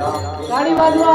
गाडी वाजवा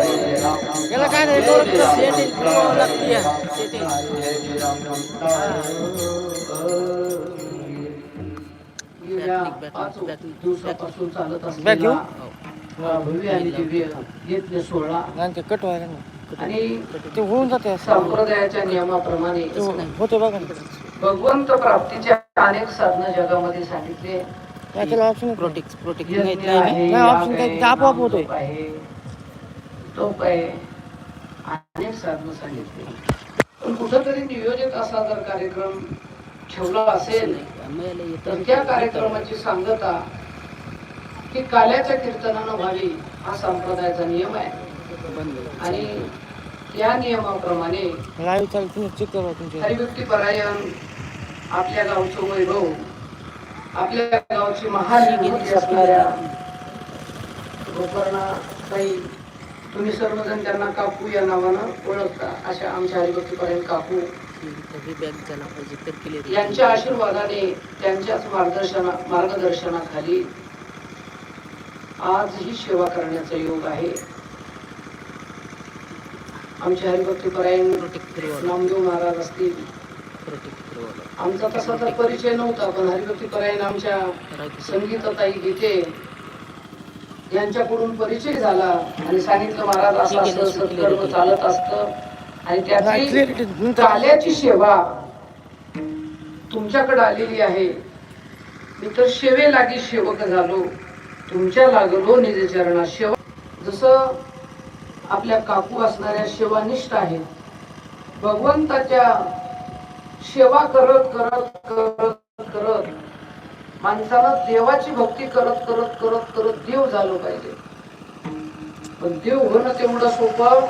याला काय नाही सेटिंग लागते सेटिंग गेल्या पाच दिवसापासून चालत बॅग घेऊ? असलेला भव्य आणि दिव्य ते कट व्हायला ना आणि ते होऊन जाते. संप्रदायाच्या नियमाप्रमाणे ते होते बघा भगवंत प्राप्तीच्या अनेक साधनं जगामध्ये सांगितले. काय त्याला ऑप्शन प्रोटेक्ट प्रोटेक्ट नाही, ते आपोआप होतंय. तप आहे. अनेक साधनं सांगितले. पण कुठंतरी नियोजित असा जर कार्यक्रम ठेवला असेल तर त्या कार्यक्रमाची सांगता ही काल्याच्या कीर्तनानं व्हावी हा संप्रदायाचा नियम आहे. आणि या नियमाप्रमाणे हरिभक्ती परायण आपल्या गावचं वैभव आपल्या गावची महान विभूती असणाऱ्या गोकर्णा ताई तुम्ही सर्वजण त्यांना काकू या नावानं ओळखता अशा आमच्या हरिभक्ती परायण काकू यांच्या आशीर्वादाने त्यांच्याच मार्गदर्शना मार्गदर्शनाखाली आज ही सेवा करण्याचा योग आहे. आमचे हरिभक्ती परायण प्रोटेक्ट फिरवाला. नामदेव महाराज असतील. आमचा तसा तर परिचय नव्हता पण हरिभक्ती परायण आमच्या संगीतताई गीते यांच्याकडून परिचय झाला आणि सांगितलं महाराज असं असं सत्कर्म चालत असतं आणि त्याची सेवा तुमच्याकडे आलेली आहे. मी तर सेवे लागी सेवक झालो. तुमच्या लागलो निज चरणा सेवा. जसं आपल्या काकू असणाऱ्या सेवानिष्ठ आहेत. भगवंताच्या सेवा करत करत करत करत माणसाला देवाची भक्ती करत करत करत करत देव झालो पाहिजे. पण देव होणं तेवढं सोपं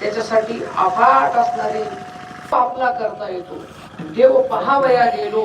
त्याच्यासाठी अफाट असणारे पापला करता येतो. देव पहावया गेलो